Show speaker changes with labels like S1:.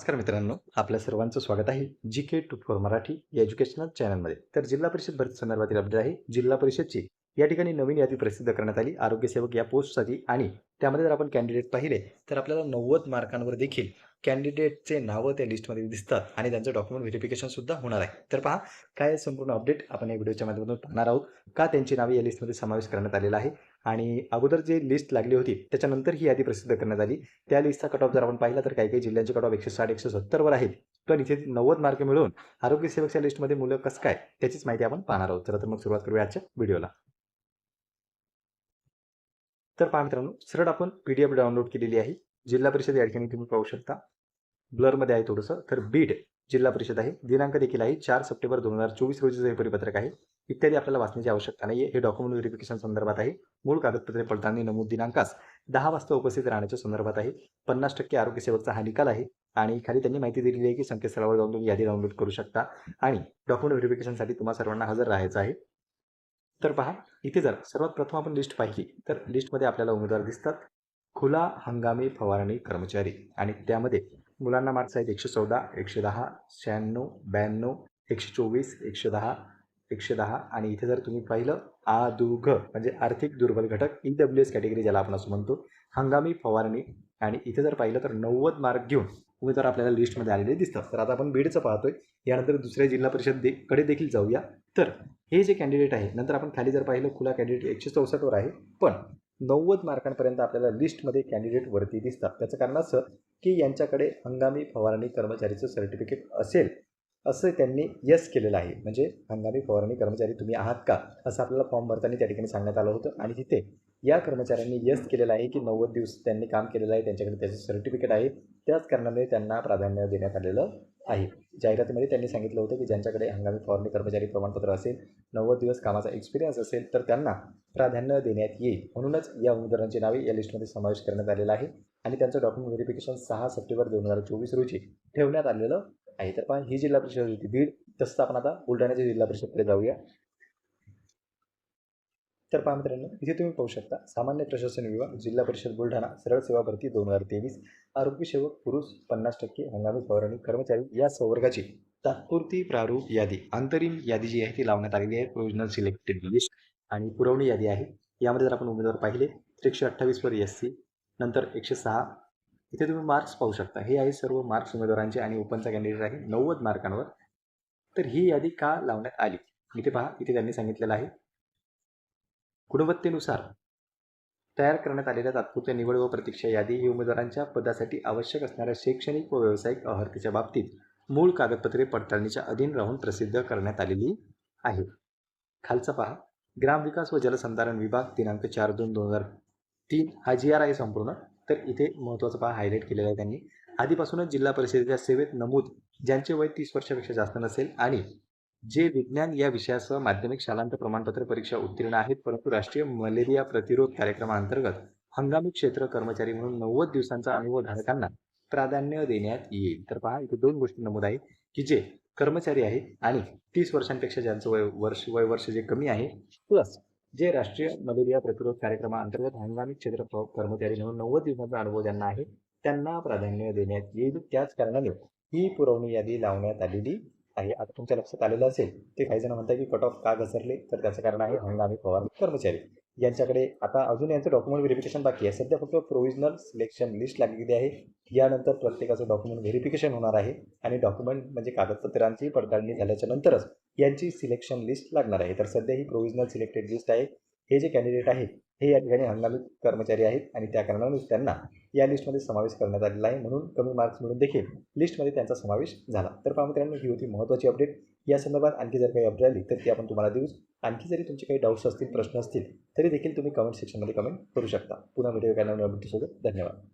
S1: नमस्कार मित्रांनो आपल्या सर्वांचं स्वागत आहे G K two four Marathi या एज्युकेशनल चॅनलमध्ये तर जिल्हा परिषद भरती संदर्भातील अपडेट आहे. जिल्हा परिषदची या ठिकाणी नवीन यादी प्रसिद्ध करण्यात आली. आरोग्यसेवक या पोस्टसाठी आणि त्यामध्ये जर आपण कॅन्डिडेट पाहिले तर आपल्याला नव्वद मार्कांवर देखील कॅन्डिडेटचे नावं त्या लिस्टमध्ये दिसतात आणि त्यांचं डॉक्युमेंट व्हेरिफिकेशन सुद्धा होणार आहे. तर पहा काय संपूर्ण अपडेट आपण या व्हिडिओच्या माध्यमातून पाहणार आहोत? का त्यांची नावे या लिस्टमध्ये समावेश करण्यात आलेला आहे? आणि अगोदर जे लिस्ट लागली होती त्याच्यानंतर ही यादी प्रसिद्ध करण्यात आली. त्या लिस्टचा कट ऑफ जर आपण पाहिला तर काही काही जिल्ह्यांचे कट ऑफ एकशे साठ एकशे सत्तरवर आहेत. पण इथे नव्वद मार्क मिळवून आरोग्य सेवकच्या लिस्टमध्ये मुलं कसं काय त्याचीच माहिती आपण पाहणार आहोत. चला तर मग सुरुवात करूया आजच्या व्हिडिओला तर पहा मित्रांनो सरळ आपण पी डी एफ डाउनलोड केलेली आहे. जिल्हा परिषद या ठिकाणी तुम्ही पाहू शकता. ब्लरमध्ये आहे थोडंसं. तर बीड जिल्हा परिषद आहे. दिनांक देखील आहे. चार सप्टेंबर दोन हजार चोवीस रोजीचं हे परिपत्रक आहे. इत्यादी आपल्याला वाचण्याची आवश्यकता नाही आहे हे डॉक्युमेंट व्हेरिफिकेशन संदर्भात आहे. मूळ कागदपत्रे पडताळणी नमूद दिनांकास दहा वाजता उपस्थित राहण्याच्या संदर्भात आहे. पन्नास टक्के आरोग्य सेवकचा हा निकाल आहे. आणि खाली त्यांनी माहिती दिलेली आहे की संकेतस्थळावर जाऊन तुम्ही यादी डाउनलोड करू शकता. आणि डॉक्युमेंट व्हेरिफिकेशनसाठी तुम्हाला सर्वांना हजर राहायचं आहे. तर पहा इथे जर सर्वात प्रथम आपण लिस्ट पाहिली तर लिस्टमध्ये आपल्याला उमेदवार दिसतात. खुला हंगामी फवारणी कर्मचारी. आणि त्यामध्ये मुलांना मार्क्स आहेत एकशे चौदा एकशे दहा शहाण्णव ब्याण्णव एकशे चोवीस एकशे दहा एकशे दहा. आणि इथे जर तुम्ही पाहिलं आ म्हणजे आर्थिक दुर्बल घटक ई डब्ल्यू एस कॅटेगरी ज्याला आपण असं म्हणतो हंगामी फवारणी. आणि इथे जर पाहिलं तर नव्वद मार्क घेऊन उमेदवार आपल्याला लिस्टमध्ये आलेले दिसतात तर आता आपण बीडचं पाहतोय. यानंतर दुसऱ्या जिल्हा परिषद दे कडे देखील जाऊया. तर हे जे कॅन्डिडेट आहे नंतर आपण खाली जर पाहिलं खुला कॅन्डिडेट एकशे चौसष्टवर आहे. पण नव्वद मार्कांपर्यंत आपल्याला लिस्टमध्ये कॅन्डिडेट वरती दिसतात. त्याचं कारण असं की यांच्याकडे हंगामी फवारणी कर्मचारीचं सर्टिफिकेट असेल असं त्यांनी यस केलेलं आहे. म्हणजे हंगामी फवारणी कर्मचारी तुम्ही आहात का? असं आपल्याला फॉर्म भरताना त्या ठिकाणी सांगण्यात आलं होतं. आणि तिथे या कर्मचाऱ्यांनी यस केलेलं आहे की नव्वद दिवस त्यांनी काम केलेलं आहे. त्यांच्याकडे त्याचं सर्टिफिकेट आहे. त्याच कारणामुळे त्यांना प्राधान्य देण्यात आलेलं आहे. जाहिरातीमध्ये त्यांनी सांगितलं होतं की ज्यांच्याकडे हंगामी फवारणी कर्मचारी प्रमाणपत्र असेल नव्वद दिवस कामाचा एक्सपिरियन्स असेल तर त्यांना प्राधान्य देण्यात येईल. म्हणूनच या उमेदवारांची नावे या लिस्टमध्ये समावेश करण्यात आलेला आहे. आणि त्यांचं डॉक्युमेंट व्हेरिफिकेशन सहा सप्टेंबर दोन हजार चोवीस रोजी ठेवण्यात आलेलं आहे. तर पण ही जिल्हा परिषद होती. बीड तसंच आपण आता बुलढाण्याच्या जिल्हा परिषदकडे जाऊया. तर पहा मित्रांनो इथे तुम्ही पाहू शकता सामान्य प्रशासन विभाग जिल्हा परिषद बुलढाणा सरळ सेवा भरती दोन हजार तेवीस आरोग्य सेवक पुरुष पन्नास टक्के हंगामी फवारणी कर्मचारी या संवर्गाची तात्पुरती प्रारूप यादी अंतरिम यादी जी आहे ती लावण्यात आलेली आहे प्रोविजनल सिलेक्टेड लिस्ट आणि पुरवणी यादी आहे. यामध्ये जर आपण उमेदवार पाहिले तर एकशे अठ्ठावीसवर एस सी नंतर एकशे सहा इथे तुम्ही मार्क्स पाहू शकता. हे आहे सर्व मार्क्स उमेदवारांचे आणि ओपनचा कॅन्डिडेट आहे. नव्वद मार्कांवर. तर ही यादी का लावण्यात आली? इथे पहा इथे त्यांनी सांगितलेलं आहे. गुणवत्तेनुसार तयार करण्यात आलेल्या तात्पुरत्या निवड व प्रतीक्षा यादी ही उमेदवारांच्या पदासाठी आवश्यक असणाऱ्या शैक्षणिक व व्यावसायिक अहर्तीच्या बाबतीत मूळ कागदपत्रे पडताळणीच्या अधीन राहून प्रसिद्ध करण्यात आलेली आहे. खालचा पहा. ग्रामविकास व जलसंधारण विभाग दिनांक चार दोन दोन हजार तीन. हा जी आर आहे संपूर्ण तर इथे महत्त्वाचा पहा हायलाईट केलेला आहे त्यांनी. आधीपासूनच जिल्हा परिषदेच्या सेवेत नमूद ज्यांचे वय तीस वर्षापेक्षा जास्त नसेल आणि जे विज्ञान या विषयासह माध्यमिक शालांत प्रमाणपत्र परीक्षा उत्तीर्ण आहेत परंतु राष्ट्रीय मलेरिया प्रतिरोध कार्यक्रमाअंतर्गत हंगामी क्षेत्र कर्मचारी म्हणून नव्वद दिवसांचा अनुभव धारकांना प्राधान्य देण्यात येईल. तर पहा इथे दोन गोष्टी नमूद आहे की जे कर्मचारी आहेत आणि तीस वर्षांपेक्षा ज्यांचं वय वर्ष वय वर्ष जे कमी आहे प्लस जे राष्ट्रीय मलेरिया प्रतिरोध कार्यक्रमाअंतर्गत हंगामी क्षेत्र कर्मचारी म्हणून नव्वद दिवसांचा अनुभव ज्यांना आहे त्यांना प्राधान्य देण्यात येईल. त्याच कारणाने ही पुरवणी यादी लावण्यात आलेली आहे. आता तुमच्या लक्षात आलेलं असेल ते काही जण म्हणतात की कट ऑफ का घसरले? तर त्याचं कारण आहे हंगामी फवारणी कर्मचारी. यांच्याकडे आता अजून यांचं डॉक्युमेंट व्हेरिफिकेशन बाकी आहे. सध्या फक्त प्रोव्हिजनल सिलेक्शन लिस्ट लागलेली आहे. यानंतर प्रत्येकाचं डॉक्युमेंट व्हेरिफिकेशन होणार आहे. आणि डॉक्युमेंट म्हणजे कागदपत्रांची पडताळणी झाल्याच्या नंतरच यांची सिलेक्शन लिस्ट लागणार आहे. तर सध्या ही प्रोव्हिजनल सिलेक्टेड लिस्ट आहे. हे जे कॅन्डिडेट आहेत हे या ठिकाणी हंगामी कर्मचारी आहेत. आणि त्या कारणानेच त्यांना या लिस्टमध्ये समावेश करण्यात आलेला आहे. म्हणून कमी मार्क्स मिळून देखील लिस्टमध्ये त्यांचा समावेश झाला. तर पहा मित्रांनो ही होती महत्त्वाची अपडेट या संदर्भात आणखी जर काही अपडेट आली तर ती आपण तुम्हाला देऊच. आणखी जरी तुमचे काही डाऊट्स असतील प्रश्न असतील तरी देखील तुम्ही कमेंट सेक्शनमध्ये कमेंट करू शकता. पुन्हा व्हिडिओ कॅनल अपडेटसोबत धन्यवाद.